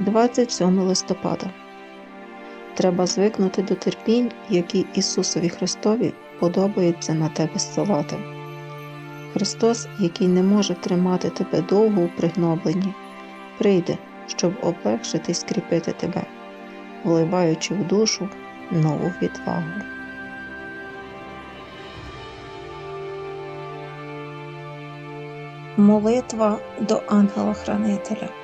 27 листопада. Треба звикнути до терпінь, які Ісусові Христові подобається на тебе зсилати. Христос, який не може тримати тебе довго у пригнобленні, прийде, щоб облегшити й скріпити тебе, вливаючи в душу нову відвагу. Молитва до ангела-хранителя.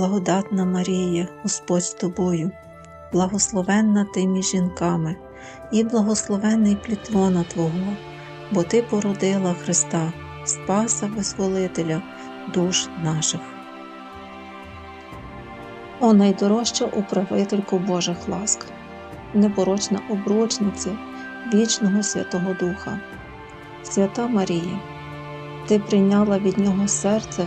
благодатна Марія, Господь з тобою, благословенна ти між жінками, і благословенний плід лона Твого, бо Ти породила Христа, Спаса Визволителя душ наших. О найдорожча управительку Божих ласк, непорочна обручниця вічного Святого Духа, Свята Марія, Ти прийняла від Нього серце,